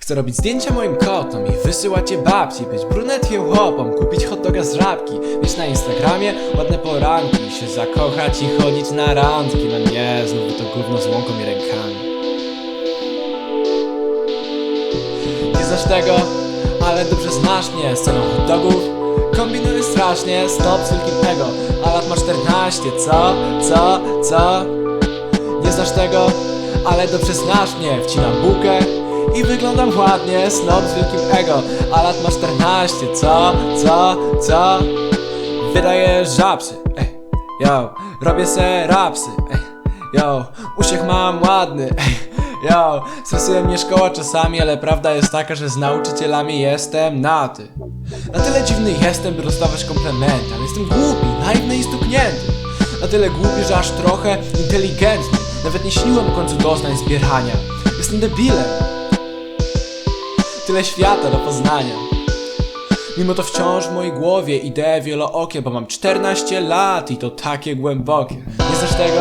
Chcę robić zdjęcia moim kotom i wysyłać je babci Być brunetkiem chłopom, kupić hot doga z żabki Mieć na Instagramie ładne poranki Się zakochać i chodzić na randki No nie, znowu to gówno z łąką i rękami Nie znasz tego, ale dobrze znasz mnie Sceną hot dogów Kombinuję strasznie, stop z wielkim ego A lat ma 14, co? Co? Co? Nie znasz tego, ale dobrze znasz mnie Wcinam bułkę i wyglądam ładnie Snob z wielkim ego, a lat ma 14 Co? Co? Co? Wydaję żabsy, ej, yo Robię se rapsy, ej, yo Uśmiech mam ładny, ej, yo Stresuje mnie szkoła czasami, ale prawda jest taka, że z nauczycielami jestem na ty Na tyle dziwny jestem, by rozdawać komplementy Ale jestem głupi, naiwny i stuknięty Na tyle głupi, że aż trochę inteligentny Nawet nie śniłem w końcu doznań zbierania Jestem debilem Tyle świata do poznania Mimo to wciąż w mojej głowie idee wielookie Bo mam 14 lat i to takie głębokie Nie znasz tego,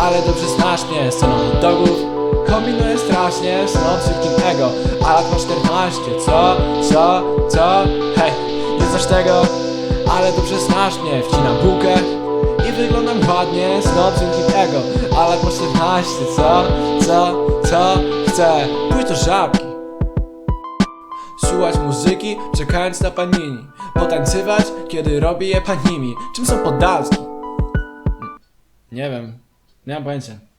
ale dobrze znasz mnie Sceną hot dogów Kombinuję strasznie, z wielkim ego A lat ma 14, co? Co? Co? Hej, nie znasz tego, ale dobrze znasz mnie Wcinam bułkę i wyglądam ładnie z wielkim ego A lat ma 14, co? Co? Co? Chcę pójść do żabki Słuchać muzyki, czekając na panini. Potańcywać, kiedy robi je panimi. Czym są podalski? Nie wiem, nie mam pojęcia